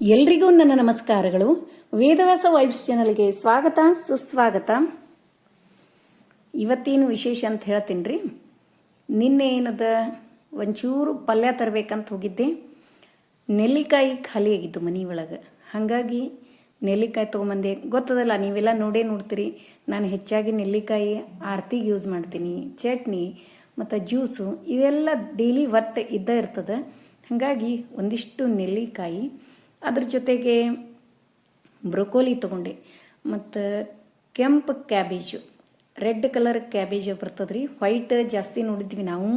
ಎಲ್ರಿಗೂ ನನ್ನ ನಮಸ್ಕಾರಗಳು. ವೇದವ್ಯಾಸ ವೈಬ್ಸ್ ಚಾನಲ್ಗೆ ಸ್ವಾಗತ, ಸುಸ್ವಾಗತ. ಇವತ್ತೇನು ವಿಶೇಷ ಅಂತ ಹೇಳ್ತೀನಿ ರೀ ನಿನ್ನೆ ಏನದ? ಒಂಚೂರು ಪಲ್ಯ ತರಬೇಕಂತ ಹೋಗಿದ್ದೆ. ನೆಲ್ಲಿಕಾಯಿ ಖಾಲಿ ಮನೆ ಒಳಗೆ. ಹಾಗಾಗಿ ನೆಲ್ಲಿಕಾಯಿ ತೊಗೊಂಬಂದೆ. ಗೊತ್ತದಲ್ಲ, ನೀವೆಲ್ಲ ನೋಡೇ ನೋಡ್ತೀರಿ. ನಾನು ಹೆಚ್ಚಾಗಿ ನೆಲ್ಲಿಕಾಯಿ ಆರ್ತಿಗೆ ಯೂಸ್ ಮಾಡ್ತೀನಿ. ಚಟ್ನಿ ಮತ್ತು ಜ್ಯೂಸು, ಇದೆಲ್ಲ ಡೈಲಿ ಒಟ್ಟು ಇದ್ದೇ ಇರ್ತದೆ. ಹಾಗಾಗಿ ಒಂದಿಷ್ಟು ನೆಲ್ಲಿಕಾಯಿ ಅದ್ರ ಜೊತೆಗೆ ಬ್ರೊಕೋಲಿ ತೊಗೊಂಡೆ. ಮತ್ತು ಕೆಂಪು ಕ್ಯಾಬೇಜು, ರೆಡ್ ಕಲರ್ ಕ್ಯಾಬೇಜ್ ಬರ್ತದೆ ರೀ ವೈಟ್ ಜಾಸ್ತಿ ನೋಡಿದ್ವಿ ನಾವು.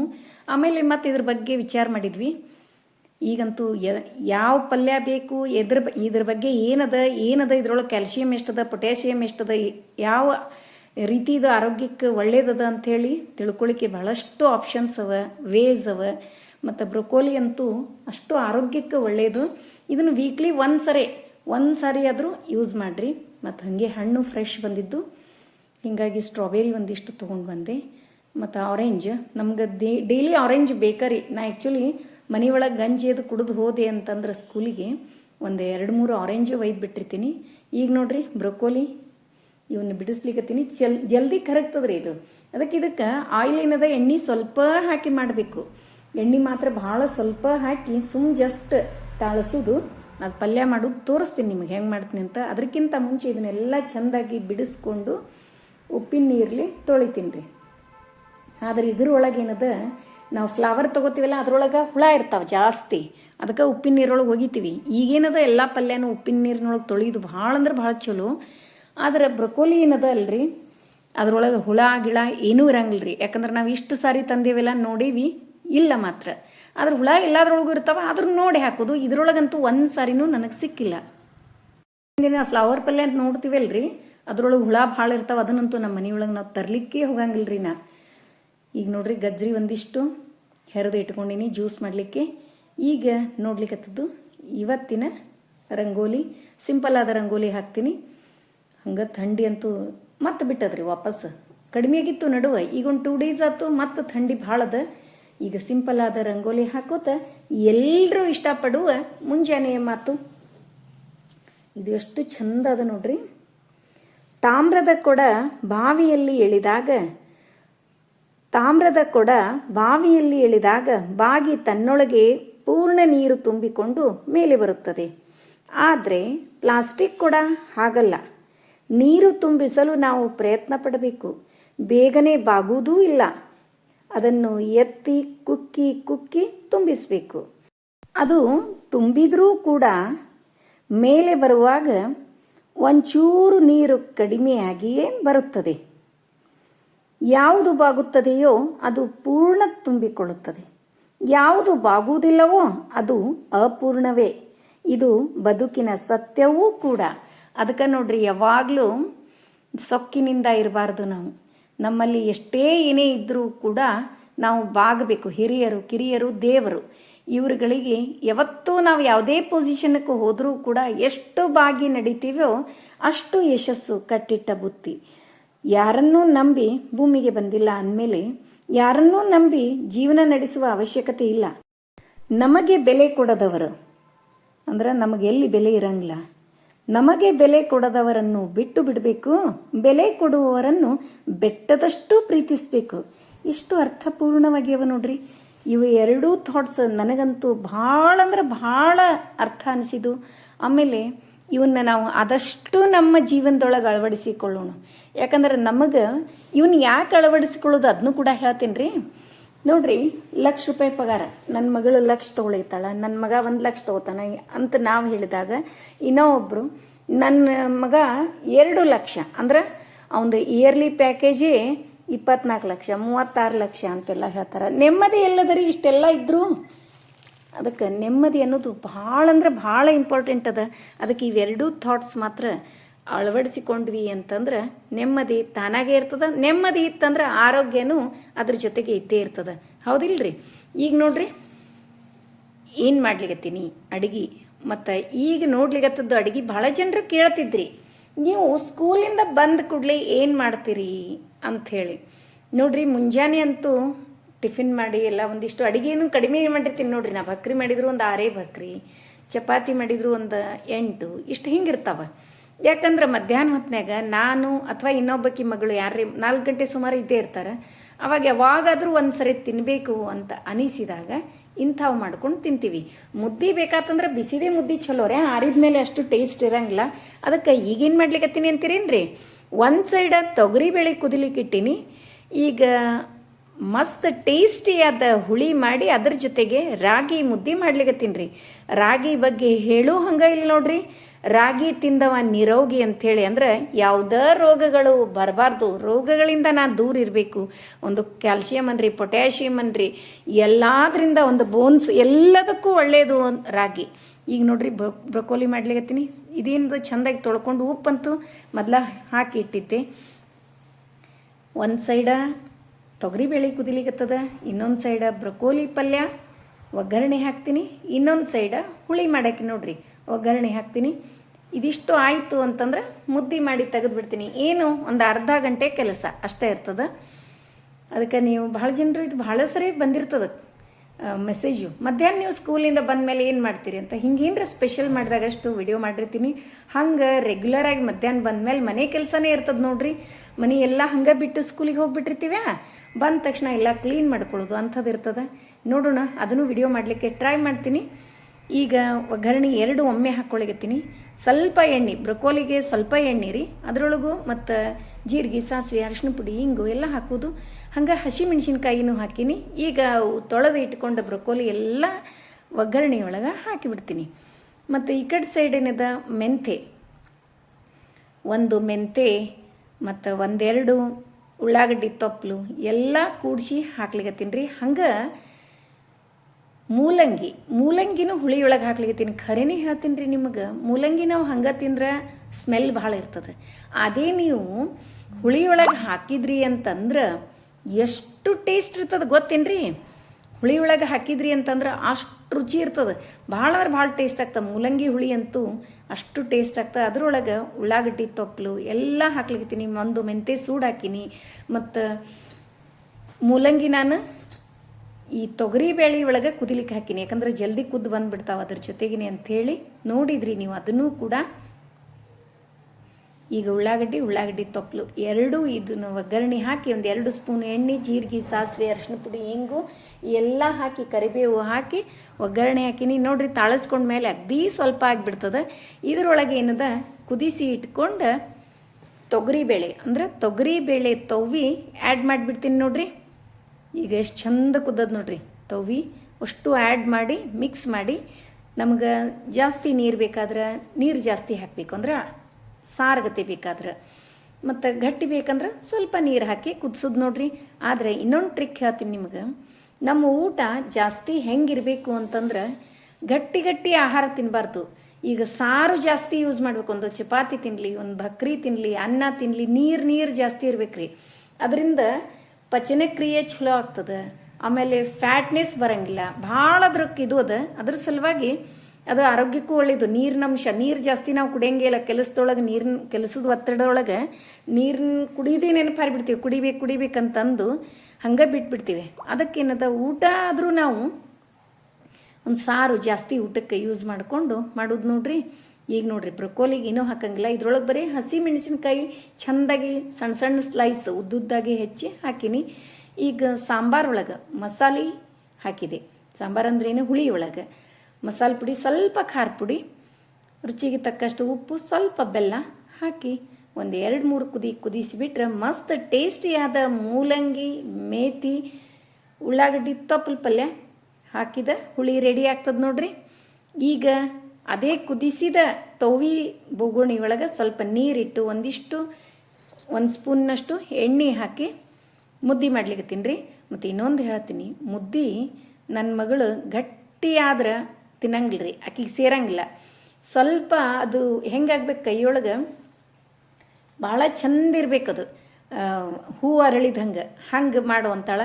ಆಮೇಲೆ ಮತ್ತು ಇದ್ರ ಬಗ್ಗೆ ವಿಚಾರ ಮಾಡಿದ್ವಿ. ಈಗಂತೂ ಯಾವ ಪಲ್ಯ ಬೇಕು, ಎದ್ರ ಇದ್ರ ಬಗ್ಗೆ ಏನದ ಏನದ ಇದ್ರೊಳಗೆ ಕ್ಯಾಲ್ಸಿಯಂ ಎಷ್ಟದ, ಪೊಟ್ಯಾಸಿಯಂ ಎಷ್ಟದ ಯಾವ ರೀತಿ ಇದು ಆರೋಗ್ಯಕ್ಕೆ ಒಳ್ಳೇದದ ಅಂಥೇಳಿ ತಿಳ್ಕೊಳ್ಳಿಕ್ಕೆ ಬಹಳಷ್ಟು ಆಪ್ಷನ್ಸ್ ಅವ ವೇಸ್ ಅವ. ಮತ್ತು ಬ್ರೊಕೋಲಿ ಅಂತೂ ಅಷ್ಟು ಆರೋಗ್ಯಕ್ಕೆ ಒಳ್ಳೆಯದು ಇದನ್ನು ವೀಕ್ಲಿ ಒಂದು ಸರಿ ಒಂದು ಸಾರಿ ಆದರೂ ಯೂಸ್ ಮಾಡಿರಿ. ಮತ್ತು ಹಾಗೆ ಹಣ್ಣು ಫ್ರೆಶ್ ಬಂದಿದ್ದು. ಹೀಗಾಗಿ ಸ್ಟ್ರಾಬೆರಿ ಒಂದಿಷ್ಟು ತೊಗೊಂಡು ಬಂದೆ. ಮತ್ತು ಆರೆಂಜ್ ನಮ್ಗೆ ದೇ ಡೈಲಿ ಆರೆಂಜ್ ಬೇಕರಿ ನಾ ಆ್ಯಕ್ಚುಲಿ ಮನೆ ಒಳಗೆ ಗಂಜಿ ಅದು ಕುಡಿದು ಹೋದೆ ಅಂತಂದ್ರೆ ಸ್ಕೂಲಿಗೆ ಒಂದು ಎರಡು ಮೂರು ಆರೆಂಜ್ ಒಯ್ದು ಬಿಟ್ಟಿರ್ತೀನಿ. ಈಗ ನೋಡ್ರಿ ಬ್ರೊಕೋಲಿ ಇವನ್ನ ಬಿಡಿಸ್ಲಿಕ್ಕತ್ತೀನಿ ಜಲ್ ಜಲ್ದಿ ಕರಗ್ತದ್ರಿ ಇದು. ಅದಕ್ಕೆ ಇದಕ್ಕೆ ಆಯಿಲ್ ಏನದ ಎಣ್ಣೆ ಸ್ವಲ್ಪ ಹಾಕಿ ಮಾಡಬೇಕು. ಎಣ್ಣೆ ಮಾತ್ರ ಭಾಳ ಸ್ವಲ್ಪ ಹಾಕಿ ಸುಮ್ ಜಸ್ಟ್ ತಾಳಸೋದು. ಅದು ಪಲ್ಯ ಮಾಡೋದು ತೋರಿಸ್ತೀನಿ ನಿಮಗೆ ಹೆಂಗೆ ಮಾಡ್ತೀನಿ ಅಂತ. ಅದಕ್ಕಿಂತ ಮುಂಚೆ ಇದನ್ನೆಲ್ಲ ಚೆಂದಾಗಿ ಬಿಡಿಸ್ಕೊಂಡು ಉಪ್ಪಿನ ನೀರಲ್ಲಿ ತೊಳಿತೀನಿ ರೀ. ಆದರೆ ಇದ್ರೊಳಗೆ ಏನದ, ನಾವು ಫ್ಲವರ್ ತೊಗೋತೀವಲ್ಲ, ಅದ್ರೊಳಗೆ ಹುಳ ಇರ್ತಾವೆ ಜಾಸ್ತಿ. ಅದಕ್ಕೆ ಉಪ್ಪಿನ ನೀರೊಳಗೆ ಒಗಿತೀವಿ ಈಗೇನದ ಎಲ್ಲ ಪಲ್ಯನೂ ಉಪ್ಪಿನ ನೀರಿನೊಳಗೆ ತೊಳೆಯೋದು ಭಾಳ ಅಂದ್ರೆ ಭಾಳ ಚಲೋ. ಆದರೆ ಬ್ರೊಕೋಲಿ ಏನದ ಅಲ್ರಿ, ಅದ್ರೊಳಗೆ ಹುಳ, ಗಿಳ ಏನೂ ಇರಂಗಿಲ್ಲ ರೀ ಯಾಕಂದ್ರೆ ನಾವು ಇಷ್ಟು ಸಾರಿ ತಂದೇವೆಲ್ಲ ನೋಡೀವಿ. ಇಲ್ಲ ಮಾತ್ರ. ಆದ್ರೆ ಹುಳ ಎಲ್ಲದ್ರೊಳಗೂ ಇರ್ತಾವ, ಆದ್ರೂ ನೋಡಿ ಹಾಕೋದು. ಇದ್ರೊಳಗಂತೂ ಒಂದು ಸಾರಿನೂ ನನಗೆ ಸಿಕ್ಕಿಲ್ಲ. ದಿನ ಫ್ಲವರ್ ಪಲ್ಯ ಅಂತ ನೋಡ್ತೀವಲ್ರಿ? ಅದ್ರೊಳಗೆ ಹುಳ ಭಾಳ ಇರ್ತಾವ, ಅದನ್ನಂತೂ ನಮ್ಮ ಮನೆಯೊಳಗೆ ನಾವು ತರ್ಲಿಕ್ಕೆ ಹೋಗಂಗಿಲ್ಲ ನಾ. ಈಗ ನೋಡ್ರಿ ಗಜ್ರಿ ಒಂದಿಷ್ಟು ಹೆರೆದು ಇಟ್ಕೊಂಡಿನಿ ಜ್ಯೂಸ್ ಮಾಡಲಿಕ್ಕೆ. ಈಗ ನೋಡ್ಲಿಕ್ಕತ್ತದ್ದು ಇವತ್ತಿನ ರಂಗೋಲಿ. ಸಿಂಪಲ್ ಆದ ರಂಗೋಲಿ ಹಾಕ್ತೀನಿ. ಹಂಗೆ ಥಂಡಿ ಅಂತೂ ಮತ್ತೆ ಬಿಟ್ಟದ್ರಿ ವಾಪಸ್. ಕಡಿಮೆ ಆಗಿತ್ತು ನಡುವೆ, ಈಗ ಒಂದು ಟೂ ಡೇಸ್ ಆಯ್ತು ಮತ್ತೆ ಥಂಡಿ ಭಾಳ ಅದ ಈಗ ಸಿಂಪಲ್ ಆದ ರಂಗೋಲಿ ಹಾಕೋತ ಎಲ್ಲರೂ ಇಷ್ಟಪಡುವ ಮುಂಜಾನೆಯ ಮಾತು. ಇದು ಎಷ್ಟು ಚಂದ ಅದ ನೋಡ್ರಿ. ತಾಮ್ರದ ಕೊಡ ಬಾವಿಯಲ್ಲಿ ಎಳಿದಾಗ, ತಾಮ್ರದ ಕೊಡ ಬಾವಿಯಲ್ಲಿ ಎಳಿದಾಗ ಬಾಗಿ ತನ್ನೊಳಗೆ ಪೂರ್ಣ ನೀರು ತುಂಬಿಕೊಂಡು ಮೇಲೆ ಬರುತ್ತದೆ. ಆದರೆ ಪ್ಲಾಸ್ಟಿಕ್ ಕೊಡ ಹಾಗಲ್ಲ. ನೀರು ತುಂಬಿಸಲು ನಾವು ಪ್ರಯತ್ನ ಪಡಬೇಕು. ಬೇಗನೆ ಬಾಗುವುದೂ ಇಲ್ಲ. ಅದನ್ನು ಎತ್ತಿ ಕುಕ್ಕಿ ಕುಕ್ಕಿ ತುಂಬಿಸಬೇಕು. ಅದು ತುಂಬಿದರೂ ಕೂಡ ಮೇಲೆ ಬರುವಾಗ ಒಂಚೂರು ನೀರು ಕಡಿಮೆಯಾಗಿಯೇ ಬರುತ್ತದೆ. ಯಾವುದು ಬಾಗುತ್ತದೆಯೋ ಅದು ಪೂರ್ಣ ತುಂಬಿಕೊಳ್ಳುತ್ತದೆ. ಯಾವುದು ಬಾಗುವುದಿಲ್ಲವೋ ಅದು ಅಪೂರ್ಣವೇ. ಇದು ಬದುಕಿನ ಸತ್ಯವೂ ಕೂಡ. ಅದಕ್ಕೆ ನೋಡ್ರಿ, ಯಾವಾಗಲೂ ಸೊಕ್ಕಿನಿಂದ ಇರಬಾರ್ದು ನಾವು. ನಮ್ಮಲ್ಲಿ ಎಷ್ಟೇ ಏನೇ ಇದ್ದರೂ ಕೂಡ ನಾವು ಬಾಗಬೇಕು, ಹಿರಿಯರು, ಕಿರಿಯರು, ದೇವರು. ಇವರುಗಳಿಗೆ ಯಾವತ್ತೂ ನಾವು ಯಾವುದೇ ಪೊಸಿಷನ್ಗೆ ಹೋದರೂ ಕೂಡ ಎಷ್ಟು ಬಾಗಿ ನಡೀತೀವೋ ಅಷ್ಟು ಯಶಸ್ಸು, ಕಟ್ಟಿಟ್ಟ ಬುತ್ತಿ. ಯಾರನ್ನೂ ನಂಬಿ ಭೂಮಿಗೆ ಬಂದಿಲ್ಲ ಅಂದಮೇಲೆ ಯಾರನ್ನೂ ನಂಬಿ ಜೀವನ ನಡೆಸುವ ಅವಶ್ಯಕತೆ ಇಲ್ಲ. ನಮಗೆ ಬೆಲೆ ಕೊಡದವರು. ಅಂದ್ರೆ ನಮಗೆ ಎಲ್ಲಿ ಬೆಲೆ ಇರಂಗಿಲ್ಲ. ನಮಗೆ ಬೆಲೆ ಕೊಡದವರನ್ನು ಬಿಟ್ಟು ಬಿಡಬೇಕು, ಬೆಲೆ ಕೊಡುವವರನ್ನು ಬೆಟ್ಟದಷ್ಟು ಪ್ರೀತಿಸಬೇಕು. ಇಷ್ಟು ಅರ್ಥಪೂರ್ಣವಾಗಿಯವ ನೋಡ್ರಿ. ಇವು ಎರಡೂ ಥಾಟ್ಸ್ ನನಗಂತೂ ಭಾಳ ಅಂದ್ರೆ ಭಾಳ ಅರ್ಥ ಅನಿಸಿದು ಆಮೇಲೆ ಇವನ್ನ ನಾವು ಆದಷ್ಟು ನಮ್ಮ ಜೀವನದೊಳಗೆ ಅಳವಡಿಸಿಕೊಳ್ಳೋಣ. ಯಾಕಂದ್ರೆ ನಮಗೆ ಇವನ್ನ ಯಾಕೆ ಅಳವಡಿಸಿಕೊಳ್ಳೋದು ಅದನ್ನು ಕೂಡ ಹೇಳ್ತೀನಿ ರೀ ನೋಡ್ರಿ, ಲಕ್ಷ ರೂಪಾಯಿ ಪಗಾರ. ನನ್ನ ಮಗಳು ಲಕ್ಷ ತಗೊಳಿತಾಳ ನನ್ನ ಮಗ ಒಂದು ಲಕ್ಷ ತೊಗೋತಾನ ಅಂತ ನಾವು ಹೇಳಿದಾಗ ಇನ್ನೂ ಒಬ್ಬರು ನನ್ನ ಮಗ ಎರಡು ಲಕ್ಷ, ಅಂದ್ರೆ ಅವನದು ಇಯರ್ಲಿ ಪ್ಯಾಕೇಜೇ ಇಪ್ಪತ್ನಾಲ್ಕು ಲಕ್ಷ, ಮೂವತ್ತಾರು ಲಕ್ಷ ಅಂತೆಲ್ಲ ಹೇಳ್ತಾರೆ. ನೆಮ್ಮದಿ ಎಲ್ಲದರಿ ಇಷ್ಟೆಲ್ಲ ಇದ್ದರೂ ಅದಕ್ಕೆ ನೆಮ್ಮದಿ ಅನ್ನೋದು ಭಾಳ ಅಂದ್ರೆ ಭಾಳ ಇಂಪಾರ್ಟೆಂಟ್ ಅದ. ಅದಕ್ಕೆ ಇವೆರಡೂ ಥಾಟ್ಸ್ ಮಾತ್ರ ಅಳವಡಿಸಿಕೊಂಡ್ವಿ ಅಂತಂದ್ರೆ ನೆಮ್ಮದಿ ತಾನಾಗೇ ಇರ್ತದ. ನೆಮ್ಮದಿ ಇತ್ತಂದ್ರೆ ಆರೋಗ್ಯನೂ ಅದ್ರ ಜೊತೆಗೆ ಇದ್ದೇ ಇರ್ತದ. ಹೌದಿಲ್ರಿ? ಈಗ ನೋಡ್ರಿ, ಏನು ಮಾಡ್ಲಿಕತ್ತೀನಿ? ಅಡಿಗೆ. ಮತ್ತು ಈಗ ನೋಡ್ಲಿಕತ್ತದ್ದು ಅಡಿಗೆ ಭಾಳ ಜನರು ಕೇಳ್ತಿದ್ರಿ. ನೀವು ಸ್ಕೂಲಿಂದ ಬಂದ ಕೂಡಲೇ ಏನು ಮಾಡ್ತೀರಿ ಅಂಥೇಳಿ. ನೋಡ್ರಿ, ಮುಂಜಾನೆ ಅಂತೂ ಟಿಫಿನ್ ಮಾಡಿ ಎಲ್ಲ ಒಂದಿಷ್ಟು ಅಡುಗೆನೂ ಕಡಿಮೆ ಮಾಡಿರ್ತೀನಿ ನೋಡ್ರಿ. ನಾ ಬಕ್ರಿ ಮಾಡಿದ್ರು ಒಂದು ಆರೇ ಬಕ್ರಿ, ಚಪಾತಿ ಮಾಡಿದ್ರು ಒಂದು ಎಂಟು, ಇಷ್ಟು ಹಿಂಗಿರ್ತಾವೆ. ಯಾಕಂದ್ರೆ ಮಧ್ಯಾಹ್ನ ಹೊತ್ನ್ಯಾಗ ನಾನು ಅಥವಾ ಇನ್ನೊಬ್ಬಕಿ ಮಗಳು ಯಾರೇ ನಾಲ್ಕು ಗಂಟೆ ಸುಮಾರು ಇದ್ದೇ ಇರ್ತಾರೆ. ಅವಾಗ ಯಾವಾಗಾದರೂ ಒಂದು ಸರಿ ತಿನ್ನಬೇಕು ಅಂತ ಅನಿಸಿದಾಗ ಇಂಥವು ಮಾಡ್ಕೊಂಡು ತಿಂತೀವಿ. ಮುದ್ದೆ ಬೇಕಾತಂದ್ರೆ ಬಿಸಿದೇ ಮುದ್ದೆ ಚಲೋ ರೀ ಆರಿದ ಮೇಲೆ ಅಷ್ಟು ಟೇಸ್ಟ್ ಇರಂಗಿಲ್ಲ. ಅದಕ್ಕೆ ಈಗೇನು ಮಾಡ್ಲಿಕ್ಕತ್ತೀನಿ ಅಂತೀರೇನ್ರಿ? ಒಂದು ಸೈಡ ತೊಗರಿಬೇಳೆ ಕುದಿಲಿಕ್ಕೆ ಇಟ್ಟಿನಿ. ಈಗ ಮಸ್ತ್ ಟೇಸ್ಟಿಯಾದ ಹುಳಿ ಮಾಡಿ ಅದ್ರ ಜೊತೆಗೆ ರಾಗಿ ಮುದ್ದೆ ಮಾಡ್ಲಿಕತ್ತೀನಿ ರೀ ರಾಗಿ ಬಗ್ಗೆ ಹೇಳೋ ಹಂಗ ಇಲ್ಲ ನೋಡ್ರಿ. ರಾಗಿ ತಿಂದವ ನಿರೋಗಿ ಅಂಥೇಳಿ ಅಂದ್ರೆ ಯಾವುದೇ ರೋಗಗಳು ಬರಬಾರ್ದು. ರೋಗಗಳಿಂದ ನಾನು ದೂರ ಇರಬೇಕು. ಒಂದು ಕ್ಯಾಲ್ಶಿಯಂ ಅನ್ರಿ ಪೊಟ್ಯಾಷಿಯಮ್ ಅನ್ರಿ, ಎಲ್ಲದರಿಂದ ಒಂದು ಬೋನ್ಸ್ ಎಲ್ಲದಕ್ಕೂ ಒಳ್ಳೆಯದು ರಾಗಿ. ಈಗ ನೋಡ್ರಿ ಬ್ರೊಕೋಲಿ ಮಾಡ್ಲಿಕತ್ತೀನಿ. ಇದೇನು ಚೆಂದಾಗಿ ತೊಳ್ಕೊಂಡು ಉಪ್ಪಂತೂ ಮೊದಲ ಹಾಕಿ ಇಟ್ಟಿದ್ದೆ ಒಂದು ಸೈಡ ತೊಗರಿಬೇಳೆ ಕುದಿಲಿಕತ್ತದ, ಇನ್ನೊಂದು ಸೈಡ ಬ್ರೊಕೋಲಿ ಪಲ್ಯ, ಒಗ್ಗರಣೆ ಹಾಕ್ತೀನಿ. ಇನ್ನೊಂದು ಸೈಡ ಹುಳಿ ಮಾಡಕ್ಕೆ ನೋಡ್ರಿ, ಒಗ್ಗರಣೆ ಹಾಕ್ತೀನಿ. ಇದಿಷ್ಟು ಆಯಿತು ಅಂತಂದ್ರೆ ಮುದ್ದೆ ಮಾಡಿ ತೆಗೆದುಬಿಡ್ತೀನಿ. ಏನು? ಒಂದು ಅರ್ಧ ಗಂಟೆ ಕೆಲಸ ಅಷ್ಟೇ ಇರ್ತದೆ. ಅದಕ್ಕೆ ನೀವು ಭಾಳ ಜನರು ಇದು ಭಾಳ ಸರಿ ಬಂದಿರ್ತದೆ ಮೆಸೇಜು ಮಧ್ಯಾಹ್ನ ನೀವು ಸ್ಕೂಲಿಂದ ಬಂದ ಮೇಲೆ ಏನು ಮಾಡ್ತೀರಿ ಅಂತ ಹಿಂಗೇನರ ಸ್ಪೆಷಲ್ ಮಾಡಿದಾಗಷ್ಟು ವಿಡಿಯೋ ಮಾಡಿರ್ತೀನಿ. ಹಂಗೆ ರೆಗ್ಯುಲರಾಗಿ ಮಧ್ಯಾಹ್ನ ಬಂದಮೇಲೆ ಮನೆ ಕೆಲಸನೇ ಇರ್ತದೆ ನೋಡ್ರಿ. ಮನೆ ಎಲ್ಲ ಹಂಗೆ ಬಿಟ್ಟು ಸ್ಕೂಲಿಗೆ ಹೋಗಿಬಿಟ್ಟಿರ್ತೀವ ಬಂದ ತಕ್ಷಣ ಎಲ್ಲ ಕ್ಲೀನ್ ಮಾಡ್ಕೊಳ್ಳೋದು ಅಂಥದ್ದು ಇರ್ತದೆ ನೋಡೋಣ, ಅದನ್ನು ವಿಡಿಯೋ ಮಾಡಲಿಕ್ಕೆ ಟ್ರೈ ಮಾಡ್ತೀನಿ. ಈಗ ಒಗ್ಗರಣೆ ಎರಡು ಒಮ್ಮೆ ಹಾಕ್ಕೊಳಿಗತ್ತೀನಿ ಸ್ವಲ್ಪ ಎಣ್ಣೆ, ಬ್ರೊಕೋಲಿಗೆ ಸ್ವಲ್ಪ ಎಣ್ಣೆ ರೀ. ಅದರೊಳಗು ಮತ್ತು ಜೀರಿಗೆ, ಸಾಸಿವೆ ಅರಿಶಿನ ಪುಡಿ ಹಿಂಗು ಎಲ್ಲ ಹಾಕೋದು. ಹಂಗೆ ಹಸಿ ಮೆಣಸಿನ್ಕಾಯಿನೂ ಹಾಕೀನಿ. ಈಗ ತೊಳೆದು ಇಟ್ಕೊಂಡ ಬ್ರೊಕೋಲಿ ಎಲ್ಲ ಒಗ್ಗರಣೆಯೊಳಗೆ ಹಾಕಿಬಿಡ್ತೀನಿ. ಮತ್ತು ಈ ಕಡೆ ಸೈಡ್ ಏನದ? ಮೆಂತೆ ಒಂದು ಮೆಂತೆ ಮತ್ತು ಒಂದೆರಡು ಉಳ್ಳಾಗಡ್ಡಿ ತೊಪ್ಪಲು ಎಲ್ಲ ಕೂಡಿಸಿ ಹಾಕ್ಲಿಕತ್ತೀನಿ ರೀ. ಹಂಗೆ ಮೂಲಂಗಿ. ಮೂಲಂಗಿನೂ ಹುಳಿಯೊಳಗೆ ಹಾಕ್ಲಿಕತ್ತೀನಿ ಖರೇನೇ ಹೇಳ್ತೀನಿ ರೀ ನಿಮಗೆ? ಮೂಲಂಗಿ ನಾವು ಹಂಗೆ ತಿಂದ್ರೆ ಸ್ಮೆಲ್ ಭಾಳ ಇರ್ತದೆ. ಅದೇ ನೀವು ಹುಳಿಯೊಳಗೆ ಹಾಕಿದ್ರಿ ಅಂತಂದ್ರೆ ಎಷ್ಟು ಟೇಸ್ಟ್ ಇರ್ತದೆ ಗೊತ್ತೇನ್ರಿ? ಹುಳಿ ಒಳಗೆ ಹಾಕಿದ್ರಿ ಅಂತಂದ್ರೆ ಅಷ್ಟು ರುಚಿ ಇರ್ತದೆ. ಭಾಳ ಅಂದ್ರೆ ಭಾಳ ಟೇಸ್ಟ್ ಆಗ್ತದೆ. ಮೂಲಂಗಿ ಹುಳಿ ಅಂತೂ ಅಷ್ಟು ಟೇಸ್ಟ್ ಆಗ್ತದೆ. ಅದರೊಳಗೆ ಉಳ್ಳಾಗಡ್ಡಿ ತೊಪ್ಪಲು ಎಲ್ಲ ಹಾಕ್ಲಿಕತ್ತೀನಿ. ಒಂದು ಮೆಂತೆ ಸೂಡು ಹಾಕಿನಿ. ಮತ್ತು ಮೂಲಂಗಿ ನಾನು ಈ ತೊಗರಿ ಬೇಳೆ ಒಳಗೆ ಕುದಿಲಿಕ್ಕೆ ಹಾಕಿನಿ. ಯಾಕಂದ್ರೆ ಜಲ್ದಿ ಕುದ್ದು ಬಂದುಬಿಡ್ತಾವೆ ಅದ್ರ ಜೊತೆಗಿನಿ ಅಂಥೇಳಿ ನೋಡಿದ್ರಿ ನೀವು. ಅದನ್ನು ಕೂಡ ಈಗ ಉಳ್ಳಾಗಡ್ಡಿ ಉಳ್ಳಾಗಡ್ಡಿ ತೊಪ್ಲು ಎರಡೂ ಇದನ್ನು ಒಗ್ಗರಣೆ ಹಾಕಿ ಒಂದು ಎರಡು ಸ್ಪೂನ್ ಎಣ್ಣೆ, ಜೀರಿಗೆ, ಸಾಸಿವೆ ಅರಿಶಿನ ಪುಡಿ, ಇಂಗು ಎಲ್ಲ ಹಾಕಿ, ಕರಿಬೇವು ಹಾಕಿ ಒಗ್ಗರಣೆ ಹಾಕಿನಿ. ನೋಡ್ರಿ ತಾಳಿಸ್ಕೊಂಡ ಮೇಲೆ ಅಗ್ದಿ ಸ್ವಲ್ಪ ಆಗಿಬಿಡ್ತದೆ. ಇದರೊಳಗೆ ಏನದ? ಕುದಿಸಿ ಇಟ್ಕೊಂಡು ತೊಗರಿಬೇಳೆ ಅಂದ್ರೆ ತೊಗರಿಬೇಳೆ ತವ್ವಿ ಆ್ಯಡ್ ಮಾಡಿಬಿಡ್ತೀನಿ ನೋಡ್ರಿ. ಈಗ ಎಷ್ಟು ಚಂದ ಕುದ್ದದ ನೋಡ್ರಿ ತವಿ ಅಷ್ಟು ಆ್ಯಡ್ ಮಾಡಿ ಮಿಕ್ಸ್ ಮಾಡಿ. ನಮ್ಗೆ ಜಾಸ್ತಿ ನೀರು ಬೇಕಾದ್ರೆ ನೀರು ಜಾಸ್ತಿ ಹಾಕಬೇಕು ಅಂದ್ರೆ ಸಾರಗತೆ ಬೇಕಾದ್ರೆ. ಮತ್ತು ಗಟ್ಟಿ ಬೇಕಂದ್ರೆ ಸ್ವಲ್ಪ ನೀರು ಹಾಕಿ ಕುದಿಸೋದು ನೋಡ್ರಿ. ಆದರೆ ಇನ್ನೊಂದು ಟ್ರಿಕ್ ಹೇಳ್ತೀನಿ ನಿಮ್ಗೆ. ನಮ್ಮ ಊಟ ಜಾಸ್ತಿ ಹೆಂಗಿರಬೇಕು ಅಂತಂದ್ರೆ ಗಟ್ಟಿ ಗಟ್ಟಿ ಆಹಾರ ತಿನ್ನಬಾರ್ದು ಈಗ ಸಾರು ಜಾಸ್ತಿ ಯೂಸ್ ಮಾಡಬೇಕು. ಒಂದು ಚಪಾತಿ ತಿನ್ನಲಿ ಒಂದು ಭಕ್ರಿ ತಿನ್ನಲಿ ಅನ್ನ ತಿನ್ನಲಿ ನೀರು ನೀರು ಜಾಸ್ತಿ ಇರ್ಬೇಕ್ರಿ. ಅದರಿಂದ ಪಚನ ಕ್ರಿಯೆ ಚಲೋ ಆಗ್ತದೆ. ಆಮೇಲೆ ಫ್ಯಾಟ್ನೆಸ್ ಬರಂಗಿಲ್ಲ. ಭಾಳ ಅದ್ರಕ್ಕೆ ಇದು ಅದ. ಅದ್ರ ಸಲುವಾಗಿ ಅದು ಆರೋಗ್ಯಕ್ಕೂ ಒಳ್ಳೇದು. ನೀರಿನ ಅಂಶ. ನೀರು ಜಾಸ್ತಿ ನಾವು ಕುಡಿಯಂಗಿಲ್ಲ ಕೆಲಸದೊಳಗೆ ನೀರಿನ, ಕೆಲಸದ ಒತ್ತಡದೊಳಗೆ ನೀರಿನ ಕುಡಿಯೋದೇ ನೆನಪು ಬಿಡ್ತೀವಿ ಕುಡಿಬೇಕು ಕುಡಿಬೇಕಂತಂದು ಹಂಗೆ ಬಿಟ್ಬಿಡ್ತೀವಿ. ಅದಕ್ಕೇನದ? ಊಟ ಆದರೂ ನಾವು ಒಂದು ಸಾರು ಜಾಸ್ತಿ ಊಟಕ್ಕೆ ಯೂಸ್ ಮಾಡಿಕೊಂಡು ಮಾಡೋದು ನೋಡ್ರಿ. ಈಗ ನೋಡ್ರಿ, ಬ್ರೊಕೋಲಿಗೆ ಏನೂ ಹಾಕಂಗಿಲ್ಲ. ಇದ್ರೊಳಗೆ ಬರೀ ಹಸಿ ಮೆಣಸಿನಕಾಯಿ ಚಂದಾಗಿ ಸಣ್ಣ ಸಣ್ಣ ಸ್ಲೈಸ್ ಉದ್ದುದ್ದಾಗಿ ಹೆಚ್ಚಿ ಹಾಕಿನಿ. ಈಗ ಸಾಂಬಾರ್ ಒಳಗೆ ಮಸಾಲೆ ಹಾಕಿದೆ. ಸಾಂಬಾರು ಅಂದ್ರೇನು ಹುಳಿ ಒಳಗೆ. ಮಸಾಲೆ ಪುಡಿ, ಸ್ವಲ್ಪ ಖಾರ ಪುಡಿ, ರುಚಿಗೆ ತಕ್ಕಷ್ಟು ಉಪ್ಪು, ಸ್ವಲ್ಪ ಬೆಲ್ಲ ಹಾಕಿ ಒಂದು ಎರಡು ಮೂರು ಕುದಿ ಕುದಿಸಿಬಿಟ್ರೆ ಮಸ್ತ್ ಟೇಸ್ಟಿಯಾದ ಮೂಲಂಗಿ, ಮೇತಿ, ಉಳ್ಳಾಗಡ್ಡಿ ತೊಪ್ಪಲು ಪಲ್ಯ ಹಾಕಿದ ಹುಳಿ ರೆಡಿ ಆಗ್ತದೆ ನೋಡ್ರಿ. ಈಗ ಅದೇ ಕುದಿಸಿದ ತವಿ ಬುಗುಣಿ ಒಳಗೆ ಸ್ವಲ್ಪ ನೀರಿಟ್ಟು ಒಂದಿಷ್ಟು, ಒಂದು ಸ್ಪೂನ್ನಷ್ಟು ಎಣ್ಣೆ ಹಾಕಿ ಮುದ್ದೆ ಮಾಡ್ಲಿಕ್ಕೆ ರೀ ಮತ್ತು ಇನ್ನೊಂದು ಹೇಳ್ತೀನಿ, ಮುದ್ದೆ ನನ್ನ ಮಗಳು ಗಟ್ಟಿಯಾದ್ರೆ ತಿನ್ನಂಗಿಲ್ಲ ರೀ ಆಕೆಗೆ ಸೇರಂಗಿಲ್ಲ. ಸ್ವಲ್ಪ ಅದು ಹೆಂಗಾಗ್ಬೇಕು ಕೈಯೊಳಗೆ? ಭಾಳ ಚಂದ ಇರಬೇಕದು ಹೂ ಅರಳಿದ ಹಂಗೆ ಮಾಡುವಂತಾಳ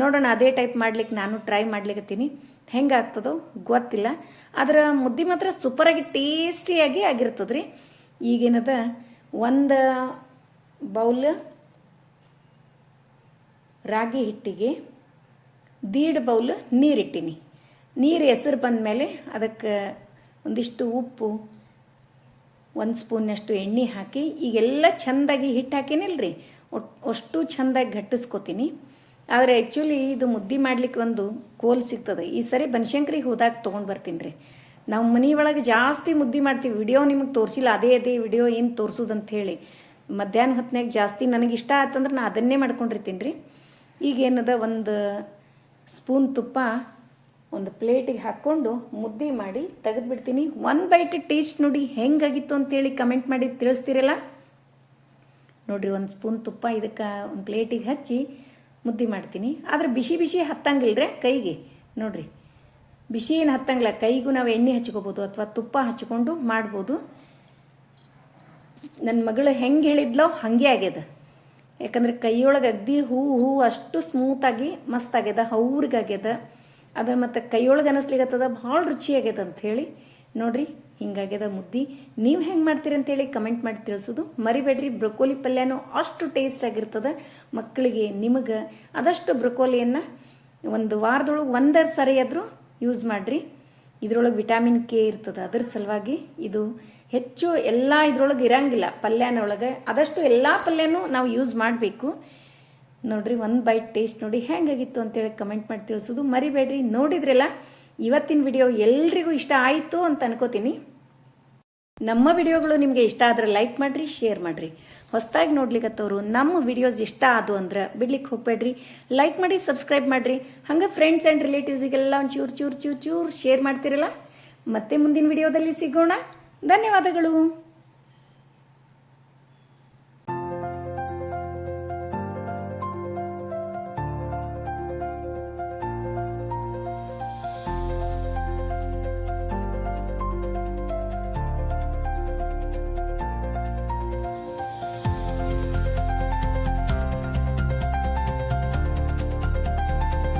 ನೋಡೋಣ, ಅದೇ ಟೈಪ್ ಮಾಡ್ಲಿಕ್ಕೆ ನಾನು ಟ್ರೈ ಮಾಡ್ಲಿಕ್ಕತ್ತೀನಿ ಹೆಂಗೆ ಆಗ್ತದೋ ಗೊತ್ತಿಲ್ಲ. ಅದರ ಮುದ್ದೆ ಮಾತ್ರ ಸೂಪರಾಗಿ ಟೇಸ್ಟಿಯಾಗಿ ಆಗಿರ್ತದೆ ರೀ ಈಗೇನದ? ಒಂದು ಬೌಲ್ ರಾಗಿ ಹಿಟ್ಟಿಗೆ ದೀಡ್ ಬೌಲ್ ನೀರಿಟ್ಟಿನಿ ನೀರು ಹೆಸರು ಬಂದಮೇಲೆ ಅದಕ್ಕೆ ಒಂದಿಷ್ಟು ಉಪ್ಪು, ಒಂದು ಸ್ಪೂನ್ನಷ್ಟು ಎಣ್ಣೆ ಹಾಕಿ, ಈಗೆಲ್ಲ ಚೆಂದಾಗಿ ಹಿಟ್ಟು ಹಾಕಿನಿಲ್ರಿ? ಅಷ್ಟು ಚಂದಾಗಿ ಗಟ್ಟಿಸ್ಕೊತೀನಿ ಆದರೆ ಆ್ಯಕ್ಚುಲಿ ಇದು ಮುದ್ದೆ ಮಾಡ್ಲಿಕ್ಕೆ ಒಂದು ಕೋಲ್ ಸಿಗ್ತದೆ. ಈ ಸರಿ ಬನಶಂಕರಿಗೆ ಹೋದಾಗ ತೊಗೊಂಡು ಬರ್ತೀನಿ ರೀ. ನಾವು ಮನೆ ಒಳಗೆ ಜಾಸ್ತಿ ಮುದ್ದೆ ಮಾಡ್ತೀವಿ. ವಿಡಿಯೋ ನಿಮಗೆ ತೋರಿಸಿಲ್ಲ. ಅದೇ ಅದೇ ವಿಡಿಯೋ ಏನು ತೋರಿಸೋದಂತ ಹೇಳಿ. ಮಧ್ಯಾಹ್ನ ಹೊತ್ತಿನಾಗ ಜಾಸ್ತಿ ನನಗೆ ಇಷ್ಟ ಆತಂದ್ರೆ ನಾನು ಅದನ್ನೇ ಮಾಡ್ಕೊಂಡಿರ್ತೀನಿ ರೀ. ಈಗ ಏನದ ಒಂದು ಸ್ಪೂನ್ ತುಪ್ಪ ಒಂದು ಪ್ಲೇಟಿಗೆ ಹಾಕ್ಕೊಂಡು ಮುದ್ದೆ ಮಾಡಿ ತೆಗೆದುಬಿಡ್ತೀನಿ. ಒನ್ ಬೈಟ್ ಟೇಸ್ಟ್ ನೋಡಿ ಹೆಂಗಾಗಿತ್ತು ಅಂತೇಳಿ ಕಮೆಂಟ್ ಮಾಡಿ ತಿಳಿಸ್ತೀರಲ್ಲ? ನೋಡಿರಿ ಒಂದು ಸ್ಪೂನ್ ತುಪ್ಪ ಇದಕ್ಕೆ ಒಂದು ಪ್ಲೇಟಿಗೆ ಹಚ್ಚಿ ಮುದ್ದೆ ಮಾಡ್ತೀನಿ. ಆದ್ರೆ ಬಿಸಿ ಬಿಸಿ ಹತ್ತಂಗಿಲ್ರೆ ಕೈಗೆ, ನೋಡ್ರಿ. ಬಿಸಿ ಏನು ಹತ್ತಂಗಿಲ್ಲ, ಕೈಗೂ ನಾವು ಎಣ್ಣೆ ಹಚ್ಕೋಬೋದು ಅಥವಾ ತುಪ್ಪ ಹಚ್ಕೊಂಡು ಮಾಡ್ಬೋದು. ನನ್ನ ಮಗಳು ಹೆಂಗೆ ಹೇಳಿದ್ಲೋ ಹಾಗೆ ಆಗ್ಯದ. ಯಾಕಂದ್ರೆ ಕೈಯೊಳಗೆ ಅಗ್ದಿ ಹೂ ಹೂ ಅಷ್ಟು ಸ್ಮೂತಾಗಿ ಮಸ್ತ್ ಆಗ್ಯದ ಹೌರಿಗಾಗ್ಯದ ಅದು ಮತ್ತು ಕೈಯೊಳಗೆ ಅನ್ನಿಸ್ಲಿಕ್ಕತ್ತದ ಭಾಳ ರುಚಿ ಆಗ್ಯದ ಅಂತ ಹೇಳಿ, ನೋಡ್ರಿ. ಹಿಂಗಾಗ್ಯದ ಮುದ್ದಿ. ನೀವು ಹೆಂಗೆ ಮಾಡ್ತೀರಿ ಅಂತೇಳಿ ಕಮೆಂಟ್ ಮಾಡಿ ತಿಳಿಸೋದು. ಮರಿಬೇಡ್ರಿ, ಬ್ರೊಕೋಲಿ ಪಲ್ಯನೂ ಅಷ್ಟು ಟೇಸ್ಟ್ ಆಗಿರ್ತದೆ. ಮಕ್ಕಳಿಗೆ ನಿಮಗೆ ಆದಷ್ಟು ಬ್ರೊಕೋಲಿಯನ್ನು ಒಂದು ವಾರದೊಳಗೆ ಒಂದರ ಸರಿ ಆದರೂ ಯೂಸ್ ಮಾಡಿರಿ. ಇದ್ರೊಳಗೆ ವಿಟಾಮಿನ್ ಕೆ ಇರ್ತದೆ. ಅದ್ರ ಸಲುವಾಗಿ ಇದು ಹೆಚ್ಚು ಎಲ್ಲ ಇದ್ರೊಳಗೆ ಇರಂಗಿಲ್ಲ ಪಲ್ಯನೊಳಗೆ. ಆದಷ್ಟು ಎಲ್ಲ ಪಲ್ಯನೂ ನಾವು ಯೂಸ್ ಮಾಡಬೇಕು. ನೋಡ್ರಿ, ಒಂದು ಬೈಟ್ ಟೇಸ್ಟ್ ನೋಡಿ ಹೆಂಗಾಗಿತ್ತು ಅಂತೇಳಿ ಕಮೆಂಟ್ ಮಾಡಿ ತಿಳಿಸೋದು. ಮರಿಬೇಡ್ರಿ, ನೋಡಿದ್ರಲ್ಲ ಇವತ್ತಿನ ವಿಡಿಯೋ ಎಲ್ರಿಗೂ ಇಷ್ಟ ಆಯಿತು ಅಂತ ಅನ್ಕೋತೀನಿ. ನಮ್ಮ ವಿಡಿಯೋಗಳು ನಿಮಗೆ ಇಷ್ಟ ಆದ್ರೆ ಲೈಕ್ ಮಾಡಿರಿ, ಶೇರ್ ಮಾಡಿರಿ. ಹೊಸದಾಗಿ ನೋಡ್ಲಿಕ್ಕತ್ತವರು ನಮ್ಮ ವಿಡಿಯೋಸ್ ಇಷ್ಟ ಆದು ಅಂದ್ರೆ ಬಿಡ್ಲಿಕ್ಕೆ ಹೋಗಬೇಡ್ರಿ. ಲೈಕ್ ಮಾಡಿ, ಸಬ್ಸ್ಕ್ರೈಬ್ ಮಾಡಿರಿ. ಹಂಗೆ ಫ್ರೆಂಡ್ಸ್ ಆ್ಯಂಡ್ ರಿಲೇಟಿವ್ಸಿಗೆಲ್ಲ ಒಂದು ಚೂರು ಚೂರು ಚೂರು ಚೂರು ಶೇರ್ ಮಾಡ್ತಿರಲ್ಲ? ಮತ್ತೆ ಮುಂದಿನ ವಿಡಿಯೋದಲ್ಲಿ ಸಿಗೋಣ. ಧನ್ಯವಾದಗಳು.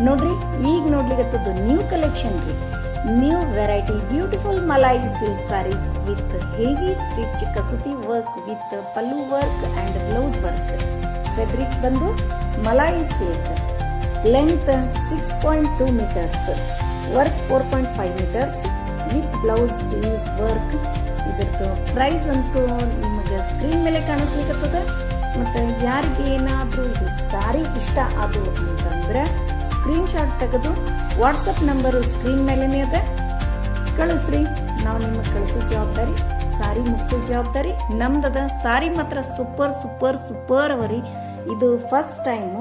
ನೋಡ್ರಿ, ಈಗ ನೋಡ್ಲಿಕ್ಕತ್ತದ್ದು ನ್ಯೂ ಕಲೆಕ್ಷನ್ ರೀ. New variety beautiful malai silk sarees with heavy stitch kasuti work with pallu work and blouse work fabric ಬಂದು malai silk length six point two meters work four point five meters with blouse sleeves work ಇದ್ರದ್ದು price ಅಂತೂ ನಿಮಗೆ screen ಮೇಲೆ ಕಾಣಿಸ್ಲಿಕ್ಕೆ ಮತ್ತು ಯಾರಿಗೆ ಏನಾದರೂ ಇದು ಸಾರಿ ಇಷ್ಟ ಆದವು ಅಂತಂದ್ರೆ ಸ್ಕ್ರೀನ್ ಶಾಟ್ ತೆಗೆದು ವಾಟ್ಸಪ್ ನಂಬರು ಸ್ಕ್ರೀನ್ ಮೇಲೇ ಅದ ಕಳಿಸ್ರಿ. ನಾವು ನಿಮಗೆ ಕಳಿಸೋ ಜವಾಬ್ದಾರಿ, ಸಾರಿ ಮುಗಿಸೋ ಜವಾಬ್ದಾರಿ. ನಮ್ದದ ಸಾರಿ ಮಾತ್ರ ಸೂಪರ್ ಸೂಪರ್ ಸೂಪರ್ ಅವರಿ. ಇದು first time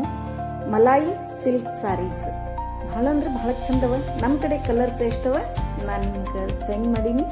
malai silk sarees ಭಾಳ ಅಂದ್ರೆ ಭಾಳ ಚಂದವ. ನಮ್ಮ ಕಡೆ ಕಲರ್ಸ್ ಎಷ್ಟವ? ನಾನು ನಿಮ್ಗೆ ಸೆಂಡ್ ಮಾಡೀನಿ.